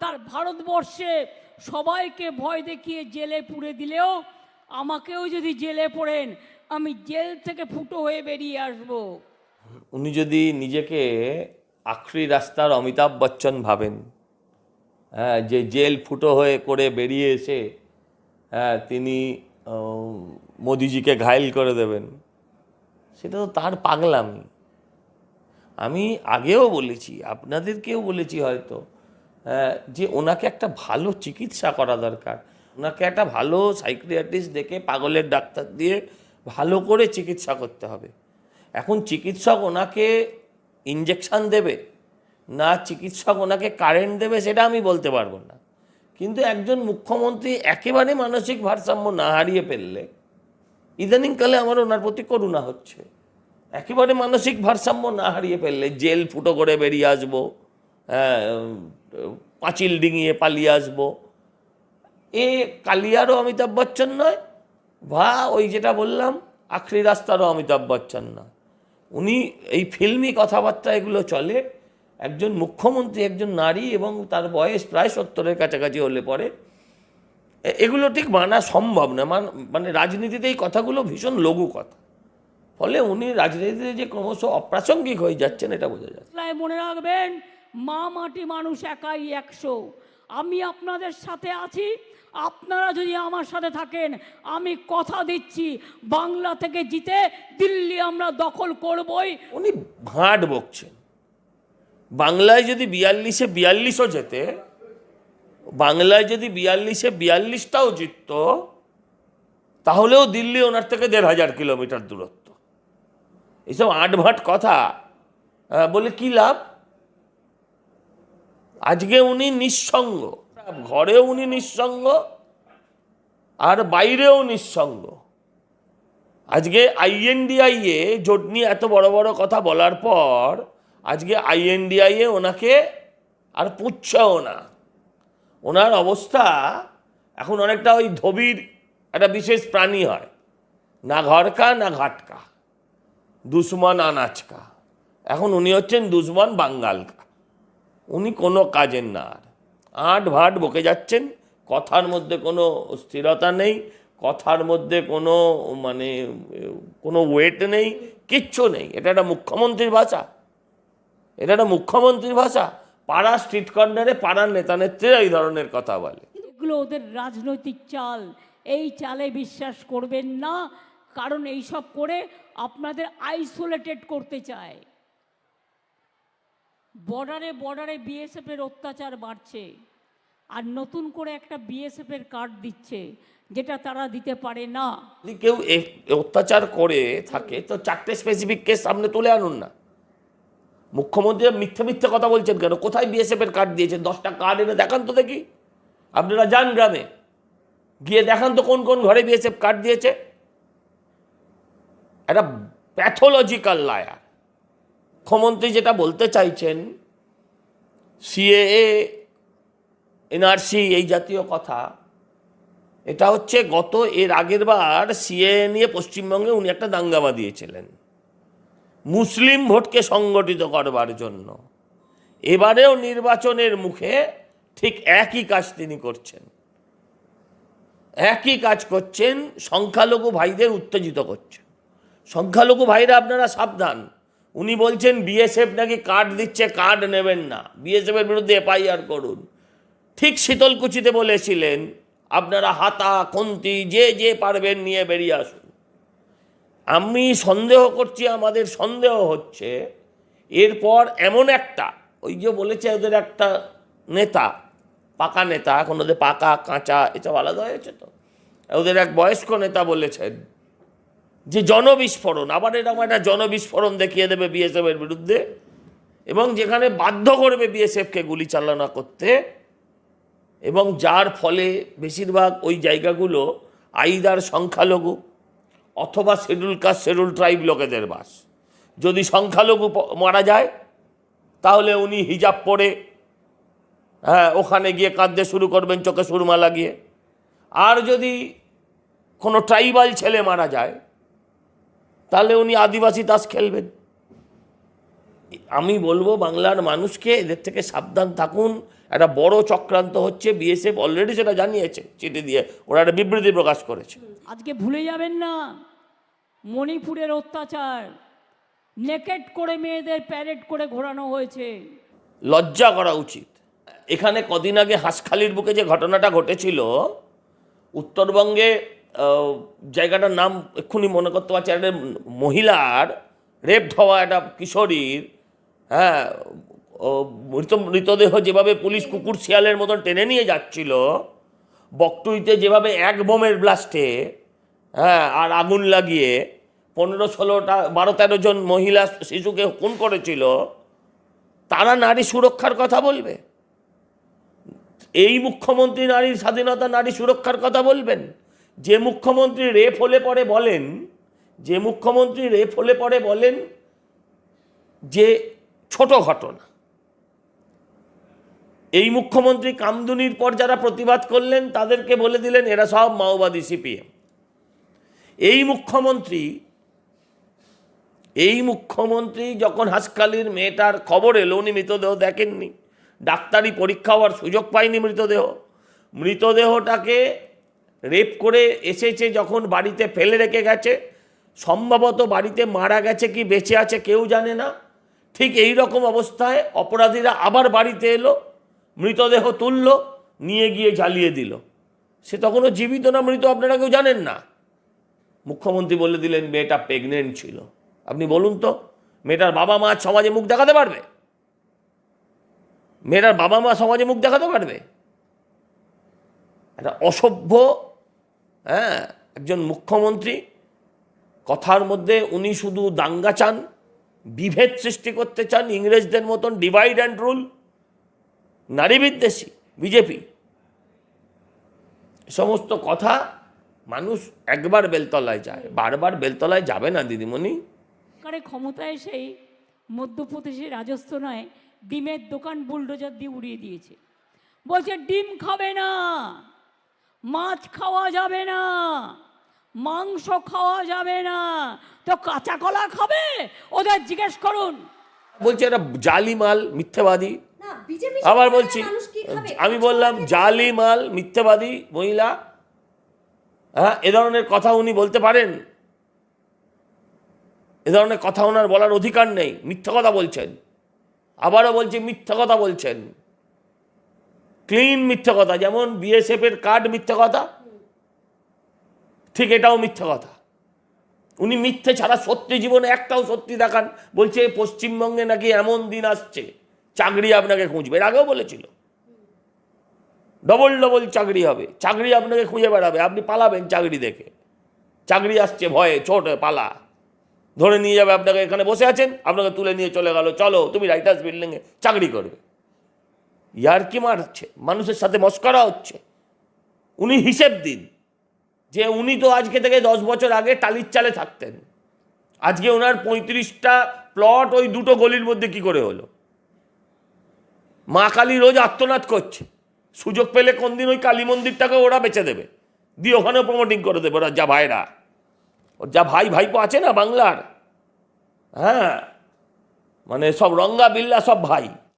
তার ভারতবর্ষে সবাইকে ভয় দেখিয়ে জেলে পুড়ে দিলেও আমাকেও যদি জেলে পড়েন আমি জেল থেকে ফুটো হয়ে বেরিয়ে আসব। উনি যদি নিজেকে আখরি রাস্তার অমিতাভ বচ্চন ভাবেন হ্যাঁ যে জেল ফুটো হয়ে করে বেরিয়ে এসে হ্যাঁ তিনি মোদিজিকে ঘায়েল করে দেবেন সেটা তো তার পাগলামি। আমি আগেও বলেছি আপনাদেরকেও বলেছি হয়তো। হ্যাঁ, যে ওনাকে একটা ভালো চিকিৎসা করা দরকার। ওনাকে একটা ভালো সাইক্রিয়াটিস্ট দেখে পাগলের ডাক্তার দিয়ে ভালো করে চিকিৎসা করতে হবে। এখন চিকিৎসক ওনাকে ইঞ্জেকশন দেবে না চিকিৎসক ওনাকে কারেন্ট দেবে সেটা আমি বলতে পারব না। কিন্তু একজন মুখ্যমন্ত্রী একেবারে মানসিক ভারসাম্য না হারিয়ে ফেললে ইদানিংকালে আমার ওনার প্রতি করুণা হচ্ছে। একেবারে মানসিক ভারসাম্য না হারিয়ে ফেললে জেল ফুটো করে বেরিয়ে আসব হ্যাঁ, পাঁচিল ডিঙিয়ে পালিয়ে আসব। এ কালিয়ারও অমিতাভ বচ্চন নয় বা ওই যেটা বললাম, আখরি রাস্তারও অমিতাভ বচ্চন নয়। উনি এই ফিল্মি কথাবার্তা এগুলো চলে। একজন মুখ্যমন্ত্রী, একজন নারী এবং তার বয়স প্রায় সত্তরের কাছাকাছি হলে পরে। এগুলো ঠিক মানা সম্ভব না। মান- রাজনীতিতে এই কথাগুলো ভীষণ লঘু কথা। ফলে উনি রাজনীতিতে যে ক্রমশ অপ্রাসঙ্গিক হয়ে যাচ্ছেন, এটা বোঝা যাচ্ছে। মনে রাখবেন মা মাটি মানুষ একাই একশো। আমি আপনাদের সাথে আছি, আপনারা যদি আমার সাথে থাকেন, আমি কথা দিচ্ছি, বাংলা থেকে জিতে দিল্লি আমরা দখল করবই। উনি ভাঁট বকছেন। বাংলায় যদি বিয়াল্লিশে বিয়াল্লিশও যেতে বাংলায় যদি বিয়াল্লিশে বিয়াল্লিশটাও জিতত, তাহলেও দিল্লি ওনার থেকে দেড় হাজার কিলোমিটার দূরত্ব। এইসব আটভাট কথা। বলে কি লাভ? আজকে উনি নিঃসঙ্গ। ঘরে উনি নিঃসঙ্গ, আর বাইরেও নিঃসঙ্গ। আজকে আইএনডিআইএ জোট নিয়ে এত বড় বড় কথা বলার পর আজকে আইএনডিআইএ ওনাকে আর পুচ্ছেও না। ওনার অবস্থা এখন অনেকটা ওই ধবির একটা বিশেষ প্রাণী হয়। না ঘরকা, না ঘাটকা। দুশ্মন আনাচকা। এখন উনি হচ্ছেন দুশ্মন বাঙ্গালকা। উনি কোনো কাজের না আর আট ভাট বকে যাচ্ছেন, কথার মধ্যে কোনো স্থিরতা নেই, কথার মধ্যে কোনো মানে কোনো ওয়েট নেই, কিচ্ছু নেই। এটা একটা মুখ্যমন্ত্রীর ভাষা। এটা একটা মুখ্যমন্ত্রীর ভাষা। পাড়া স্ট্রিট কর্নারে পাড়ার নেতা নেত্রীরা এই ধরনের কথা বলে। এগুলো ওদের রাজনৈতিক চাল। এই চালে বিশ্বাস করবেন না, কারণ এইসব করে আপনাদের আইসোলেটেড করতে চায়। বর্ডারে বর্ডারে বিএসএফের অত্যাচার বাড়ছে। আর নতুন করে একটা বিএসএফের কার্ড দিচ্ছে, যেটা তারা দিতে পারে না। যদি কেউ অত্যাচার করে থাকে, তো চারটে স্পেসিফিক কেস সামনে তুলে আনুন না। মুখ্যমন্ত্রী মিথ্যে মিথ্যে কথা বলছেন কেন? কোথায় বিএসএফ এর কার্ড দিয়েছেন দশটা কার্ড এনে দেখান তো দেখি। আপনারা যান গ্রামে। গিয়ে দেখান তো কোন কোন ঘরে বিএসএফ কার্ড দিয়েছে। একটা প্যাথোলজিক্যাল লায়ার মুখ্যমন্ত্রী যেটা বলতে চাইছেন সিএএ এনআরসি এই জাতীয় কথা, এটা হচ্ছে গত, এর আগের বার সিএ নিয়ে পশ্চিমবঙ্গে উনি একটা দাঙ্গামা দিয়েছিলেন মুসলিম ভোটকে সংগঠিত করবার জন্য। এবারেও নির্বাচনের মুখে ঠিক একই কাজ তিনি করছেন। একই কাজ করছেন, সংখ্যালঘু ভাইদের উত্তেজিত করছেন। সংখ্যালঘু ভাইরা আপনারা সাবধান। উনি বলছেন বিএসএফ নাকি কার্ড দিচ্ছে কার্ড নেবেন না। বিএসএফ এর বিরুদ্ধে এফআইআর করুন। ঠিক শীতলকুচিতে বলেছিলেন, আপনারা হাতা, খন্তি, যে যে পারবেন নিয়ে বেরিয়ে আসুন। আমি সন্দেহ করছি, আমাদের সন্দেহ হচ্ছে, এরপর এমন একটা, ওই যে বলেছে ওদের একটা নেতা, পাকা নেতা, এখন ওদের পাকা, কাঁচা, এসব আলাদা হয়েছে তো। ওদের এক বয়স্ক নেতা বলেছেন যে জনবিস্ফোরণ, আবার এরকম একটা জনবিস্ফোরণ দেখিয়ে দেবে বিএসএফ এর বিরুদ্ধে, এবং যেখানে বাধ্য করবে বিএসএফকে গুলি চালনা করতে, এবং যার ফলে বেশিরভাগ ওই জায়গাগুলো আইদার সংখ্যালঘু অথবা শিডিউল কাস্ট শিডিউল ট্রাইব লোকেদের বাস। যদি সংখ্যালঘু মারা যায়, তাহলে উনি হিজাব পরে হ্যাঁ ওখানে গিয়ে কাঁদতে শুরু করবেন, চোখে সুরমা লাগিয়ে। আর যদি কোনো ট্রাইবাল ছেলে মারা যায় তাহলে উনি আদিবাসী তাস খেলবেন। আমি বলব বাংলার মানুষকে এদের থেকে সাবধান থাকুন। একটা বড় চক্রান্ত হচ্ছে বিএসএফ অলরেডি সেটা জানিয়েছে চিঠি দিয়ে। ওরা একটা বিবৃতি প্রকাশ করেছে। আজকে ভুলে যাবেন না মণিপুরের অত্যাচার নেকেট করে মেয়েদের প্যারেড করে ঘোরানো হয়েছে। লজ্জা করা উচিত। এখানে কদিন আগে হাঁসখালির বুকে যে ঘটনাটা ঘটেছিল উত্তরবঙ্গে জায়গাটার নাম এক্ষুনি মনে করতে পারছি একটা মহিলার রেপ হওয়া একটা কিশোরীর হ্যাঁ মৃত, মৃতদেহ যেভাবে পুলিশ কুকুর শিয়ালের মতন টেনে নিয়ে যাচ্ছিল, বকটুইতে যেভাবে এক বোমের ব্লাস্টে হ্যাঁ আর আগুন লাগিয়ে পনেরো, ষোলোটা, বারো, তেরো জন মহিলা শিশুকে খুন করেছিল, তারা নারী সুরক্ষার কথা বলবে? এই মুখ্যমন্ত্রী নারীর স্বাধীনতা নারী সুরক্ষার কথা বলবেন? যে মুখ্যমন্ত্রী রেপ হলে পরে বলেন, যে মুখ্যমন্ত্রী রেপ হলে পরে বলেন, যে ছোট ঘটনা। এই মুখ্যমন্ত্রী কামদুনির পর যারা প্রতিবাদ করলেন, তাদেরকে বলে দিলেন, এরা সব মাওবাদী সিপিএম। এই মুখ্যমন্ত্রী এই মুখ্যমন্ত্রী যখন হাসকালির মেয়েটার খবর এলো, উনি মৃতদেহ দেখেননি। ডাক্তারি পরীক্ষা হওয়ার সুযোগ পায়নি মৃতদেহ। মৃতদেহটাকে রেপ করে এসেছে যখন বাড়িতে ফেলে রেখে গেছে, সম্ভবত বাড়িতে মারা গেছে কি বেঁচে আছে কেউ জানে না। ঠিক এই রকম অবস্থায় অপরাধীরা আবার বাড়িতে এলো, মৃতদেহ তুলল, নিয়ে গিয়ে জ্বালিয়ে দিল। সে তখনও জীবিত না মৃত আপনারা কেউ জানেন না। মুখ্যমন্ত্রী বলে দিলেন, মেয়েটা প্রেগনেন্ট ছিল। আপনি বলুন তো, মেয়েটার বাবা মা সমাজে মুখ দেখাতে পারবে? মেয়েটার বাবা মা সমাজে মুখ দেখাতে পারবে? একটা অসভ্য হ্যাঁ একজন মুখ্যমন্ত্রী, কথার মধ্যে উনি শুধু দাঙ্গা চান, বিভেদ সৃষ্টি করতে চান, ইংরেজদের মতন ডিভাইড অ্যান্ড রুল নারী বিদ্বেষী, বিজেপি। সমস্ত কথা মানুষ একবার বেলতলায় যায়, বারবার বেলতলায় যাবে না দিদিমণি। সরকারে ক্ষমতায় এসেই মধ্যপ্রদেশের রাজস্থানায় ডিমের দোকান বুলডোজার দিয়ে উড়িয়ে দিয়েছে। বলছে, ডিম খাবে না। মাছ খাওয়া যাবে না মাংস খাওয়া যাবে না। তো কাঁচা কলা খাবে? ওদের জিজ্ঞেস করুন। বলছি এটা জালি মাল মিথ্যাবাদী। আবার বলছি মানুষ কি খাবে? আমি বললাম জালি মাল মিথ্যাবাদী মহিলা। হ্যাঁ এ ধরনের কথা উনি বলতে পারেন। এ ধরনের কথা ওনার বলার অধিকার নেই। মিথ্যা কথা বলছেন। আবারও বলছি মিথ্যা কথা বলছেন। ক্লিন মিথ্যা কথা, যেমন বিএসএফ এর কার্ড মিথ্যা কথা, ঠিক এটাও মিথ্যা কথা। উনি মিথ্যে ছাড়া সত্যি জীবনে একটাও সত্যি দেখান, বলছে পশ্চিমবঙ্গে নাকি এমন দিন আসছে, চাকরি আপনাকে খুঁজবে। এর আগেও বলেছিল। ডবল ডবল চাকরি হবে, চাকরি আপনাকে খুঁজে বেড়াবে, আপনি পালাবেন চাকরি দেখে। চাকরি আসছে ভয়ে ছোট পালা। ধরে নিয়ে যাবে আপনাকে, এখানে বসে আছেন, আপনাকে তুলে নিয়ে চলে গেল। চলো, তুমি রাইটার্স বিল্ডিংয়ে চাকরি করবে। ইয়ার কি মারছে? মানুষের সাথে মস্করা হচ্ছে। উনি হিসেব দিন। যে উনি তো আজকে থেকে দশ বছর আগে টালির চালে থাকতেন। আজকে ওনার পঁয়ত্রিশটা প্লট ওই দুটো গলির মধ্যে কি করে হলো? মা কালী রোজ আত্মনাদ করছে। সুযোগ পেলে কোন দিন ওই কালী মন্দিরটাকে ওরা বেচে দেবে। দিয়ে ওখানেও প্রমোটিং করে দেবে। ওরা, যা ভাইরা। ওর যা ভাই, ভাইপো আছে না বাংলার? হ্যাঁ। মানে সব রঙ্গা, বিল্লা সব ভাই।